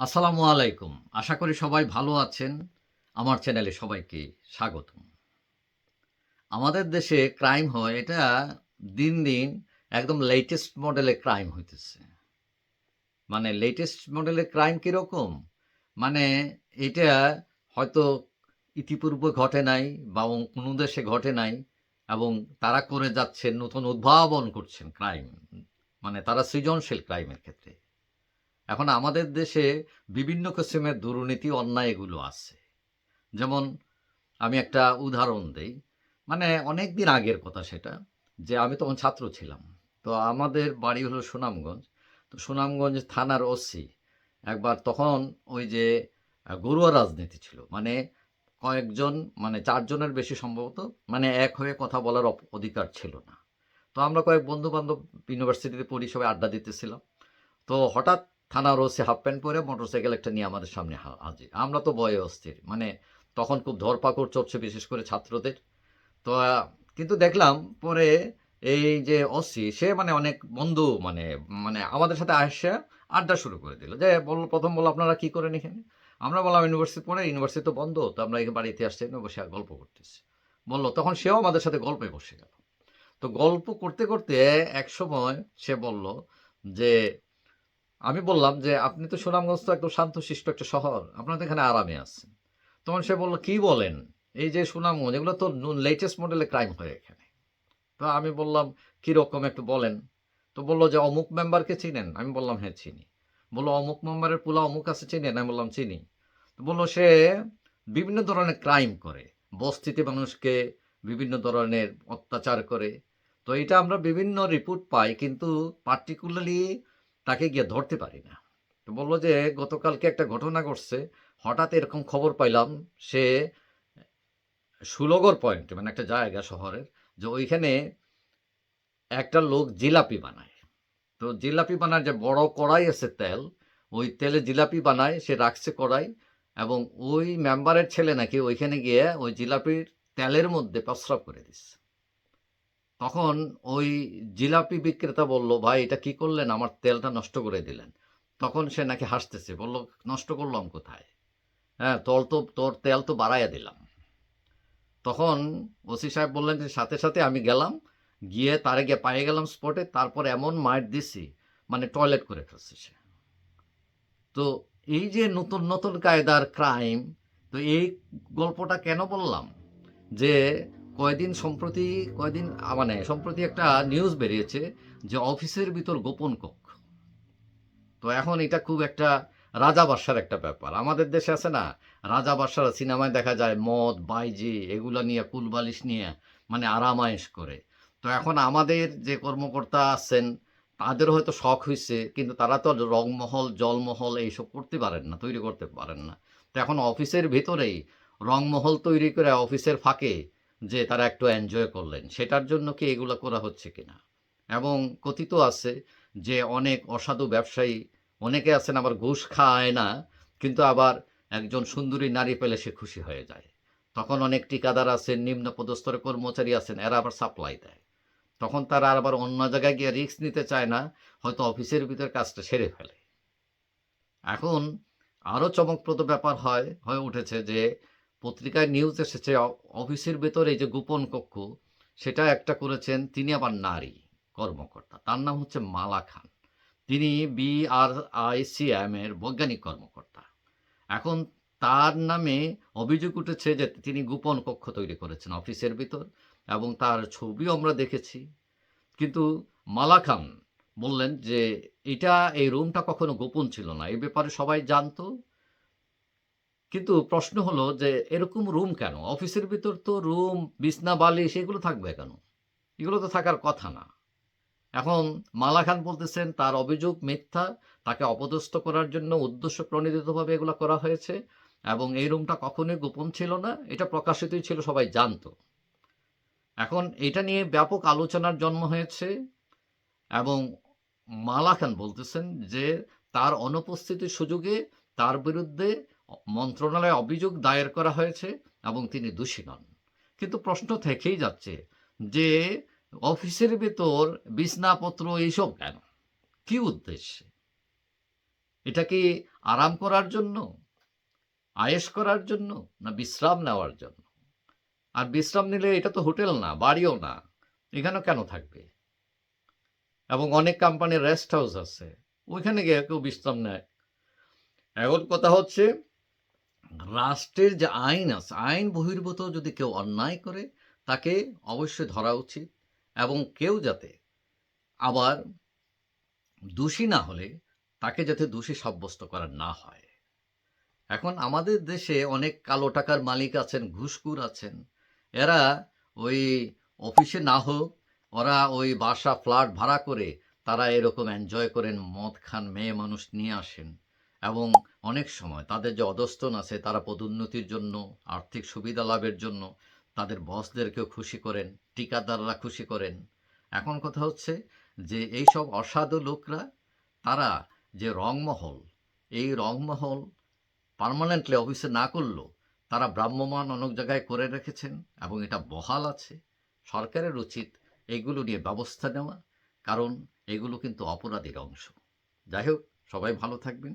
আসসালামু আলাইকুম। আশা করি সবাই ভালো আছেন। আমার চ্যানেলে সবাইকে স্বাগতম। আমাদের দেশে ক্রাইম হয়, এটা দিন দিন একদম লেটেস্ট মডেলে ক্রাইম হইতেছে। মানে লেটেস্ট মডেলের ক্রাইম কীরকম? মানে এটা হয়তো ইতিপূর্বে ঘটে নাই বা কোনো দেশে ঘটে নাই এবং তারা করে যাচ্ছেন, নতুন উদ্ভাবন করছেন ক্রাইম। মানে তারা সৃজনশীল ক্রাইমের ক্ষেত্রে। এখন আমাদের দেশে বিভিন্ন কিসিমের দুর্নীতি, অন্যায় এগুলো আছে। যেমন আমি একটা উদাহরণ দেই। মানে অনেক দিন আগের কথা সেটা, যে আমি তখন ছাত্র ছিলাম। তো আমাদের বাড়ি হলো সুনামগঞ্জ। তো সুনামগঞ্জ থানার ওসি একবার তখন ওই যে গরুয়া রাজনীতি ছিল। মানে কয়েকজন মানে চারজনের বেশি সম্ভবত মানে এক হয়ে কথা বলার অধিকার ছিল না। তো আমরা কয়েক বন্ধু বান্ধব ইউনিভার্সিটিতে পড়ি, সবাই আড্ডা দিতেছিলাম। তো হঠাৎ থানার ওসি হাফ প্যান্ট পরে মোটরসাইকেল একটা নিয়ে আমাদের সামনে হাজির। আমরা তো বয়ে অস্থির। মানে তখন খুব ধরপাকড় চলছে বিশেষ করে ছাত্রদের। তো কিন্তু দেখলাম পরে এই যে অসি সে মানে অনেক বন্ধু মানে মানে আমাদের সাথে আসে, আড্ডা শুরু করে দিল। যে, বলল, প্রথম বলল, আপনারা কি করেন এখানে? আমরা বললাম, ইউনিভার্সিটি পড়ে, ইউনিভার্সিটি তো বন্ধ, তো আমরা এখানে বাড়িতে আসছি বসে গল্প করতেছি। বলল, তখন সেও আমাদের সাথে গল্পে বসে গেল। তো গল্প করতে করতে এক সময় সে বলল যে আমি বললাম যে, আপনি তো সুনামগঞ্জ তো একদম শান্তশিষ্ট একটা শহর। আপনারা তো এখানে আরামে আছেন। তখন সে বলল, কি বলেন? এই যে সুনামগঞ্জ, এগুলো তো লেটেস্ট মডেলে ক্রাইম হয় এখানে। তো আমি বললাম কীরকম একটু বলেন? তো বলল যে, অমুক মেম্বারকে চিনেন? আমি বললাম হ্যাঁ চিনি। বলল, অমুক মেম্বারের পোলা অমুক আছে চিনেন? আমি বললাম, চিনি। তো বলল, সে বিভিন্ন ধরনের ক্রাইম করে। বস্তিতে মানুষকে বিভিন্ন ধরনের অত্যাচার করে। তো এটা আমরা বিভিন্ন রিপোর্ট পাই, কিন্তু পার্টিকুলারলি তাকে গিয়ে ধরতে পারি না। তো বলল যে, গতকালকে একটা ঘটনা ঘটছে। হঠাৎ এরকম খবর পাইলাম, সে সুলগর পয়েন্ট মানে একটা জায়গা শহরের, যে ওইখানে একটা লোক জিলাপি বানায়। তো জিলাপি বানার যে বড় কড়াই আছে তেল, ওই তেলে জিলাপি বানায়, সে রাখছে কড়াই এবং ওই মেম্বারের ছেলে নাকি ওইখানে গিয়ে ওই জিলাপির তেলের মধ্যে প্রস্রাব করে দিচ্ছে তখন ওই জিলাপি বিক্রেতা বলল, ভাই, এটা কি করলেন? আমার তেলটা নষ্ট করে দিলেন। তখন সে নাকি হাসতেছে, বলল, নষ্ট করলাম কোথায়? হ্যাঁ তোর তো, তোর তেল তো বাড়াইয়া দিলাম। তখন ওসি সাহেব বললেন যে, সাথে সাথে আমি গেলাম, গিয়ে তারে গিয়ে পায়ে গেলাম স্পটে, তারপর এমন মার দিছি মানে টয়লেট করে ফেলছে সে। তো এই যে নতুন নতুন কায়দার ক্রাইম, তো এই গল্পটা কেন বললাম? যে কয়দিন সম্প্রতি, কয়দিন মানে সম্প্রতি একটা নিউজ বেরিয়েছে যে অফিসের ভিতর গোপন কক্ষ। তো এখন এটা খুব একটা রাজা বাদশার একটা ব্যাপার। আমাদের দেশে আছে না, রাজা বাদশারা সিনেমায় দেখা যায় মদ, বাইজি এগুলো নিয়ে কুলবালিশ নিয়ে মানে আরামায়েশ করে। তো এখন আমাদের যে কর্মকর্তা আছেন, তাদের হয়তো শখ হয়েছে কিন্তু তারা তো রংমহল, জলমহল এইসব করতে পারেন না, তৈরি করতে পারেন না। তো এখন অফিসের ভিতরেই রংমহল তৈরি করে অফিসের ফাঁকে যে তারা একটু এনজয় করলেন, সেটার জন্য কি এগুলো করা হচ্ছে কিনা? এবং কথিত আছে যে অনেক অসাধু ব্যবসায়ী, অনেকে আছেন আবার ঘুষ খায় না, কিন্তু আবার একজন সুন্দরী নারী পেলে সে খুশি হয়ে যায়। তখন অনেক ঠিকাদার আছেন নিম্ন পদস্থর কর্মচারী আছেন, এরা আবার সাপ্লাই দেয়। তখন তারা আবার অন্য জায়গায় গিয়ে রিস্ক নিতে চায় না, হয়তো অফিসের ভিতরে কাজটা সেরে ফেলে। এখন আরও চমকপ্রদ ব্যাপার হয়, হয়ে উঠেছে যে পত্রিকায় নিউজ এসেছে অফিসের ভেতরে যে গোপন কক্ষ, সেটা একটা করেছেন তিনি আবার নারী কর্মকর্তা। তার নাম হচ্ছে মালা খান। তিনি বিআরআইসিএম এর বৈজ্ঞানিক কর্মকর্তা। এখন তার নামে অভিযোগ উঠেছে যে তিনি গোপন কক্ষ তৈরি করেছেন অফিসের ভিতর এবং তার ছবিও আমরা দেখেছি। কিন্তু মালা খান বললেন যে এটা, এই রুমটা কখনো গোপন ছিল না। এই ব্যাপারে সবাই জানতো। কিন্তু প্রশ্ন হলো যে এরকম রুম কেন? অফিসের ভিতর তো রুম বিছনা, বালিশ, এগুলো থাকবে কেন? এগুলো তো থাকার কথা না। এখন মালা খান বলতেছেন, তার অভিযোগ মিথ্যা, তাকে অপদস্থ করার জন্য উদ্দেশ্য প্রণোদিতভাবে এগুলো করা হয়েছে, এবং এই রুমটা কখনোই গোপন ছিল না, এটা প্রকাশিতই ছিল, সবাই জানতো। এখন এটা নিয়ে ব্যাপক আলোচনার জন্ম হয়েছে, এবং মালা খান বলতেছেন যে তার অনুপস্থিতির সুযোগে তার বিরুদ্ধে মন্ত্রণালয়ে অভিযোগ দায়ের করা হয়েছে এবং তিনি দোষী নন। কিন্তু প্রশ্ন থেকেই যাচ্ছে যে অফিসের ভেতর বিছনাপত্র এইসব কেন? কি উদ্দেশ্যে? এটা কি আরাম করার জন্য? আয়েশ করার জন্য? না বিশ্রাম নেওয়ার জন্য? আর বিশ্রাম নিলে এটা তো হোটেল না, বাড়িও না, এখানেও কেন থাকবে? এবং অনেক কোম্পানির রেস্ট হাউস আছে, ওইখানে গিয়ে কেউ বিশ্রাম নেয়। এখন কথা হচ্ছে রাষ্ট্রের যে আইন আছে, আইন বহির্ভূত যদি কেউ অন্যায় করে, তাকে অবশ্যই ধরা উচিত এবং কেউ যাতে আবার দোষী না হলে তাকে যাতে দোষী সাব্যস্ত করা না হয়। এখন আমাদের দেশে অনেক কালো টাকার মালিক আছেন, ঘুষখুর আছেন। এরা ওই অফিসে না হোক, ওরা ওই বাসা, ফ্ল্যাট ভাড়া করে তারা এরকম এনজয় করেন, মদ খান, মেয়ে মানুষ নিয়ে আসেন। এবং অনেক সময় তাদের যে অধস্তন আছে, তারা পদোন্নতির জন্য, আর্থিক সুবিধা লাভের জন্য তাদের বসদেরকেও খুশি করেন, ঠিকাদাররা খুশি করেন। এখন কথা হচ্ছে যে এইসব অসাধু লোকরা, তারা যে রংমহল, এই রংমহল পার্মানেন্টলি অফিসে না করলেও তারা ভ্রাম্যমান অনেক জায়গায় করে রেখেছেন এবং এটা বহাল আছে। সরকারের উচিত এগুলো নিয়ে ব্যবস্থা নেওয়া, কারণ এগুলো কিন্তু অপরাধীর অংশ। যাই হোক, সবাই ভালো থাকবেন।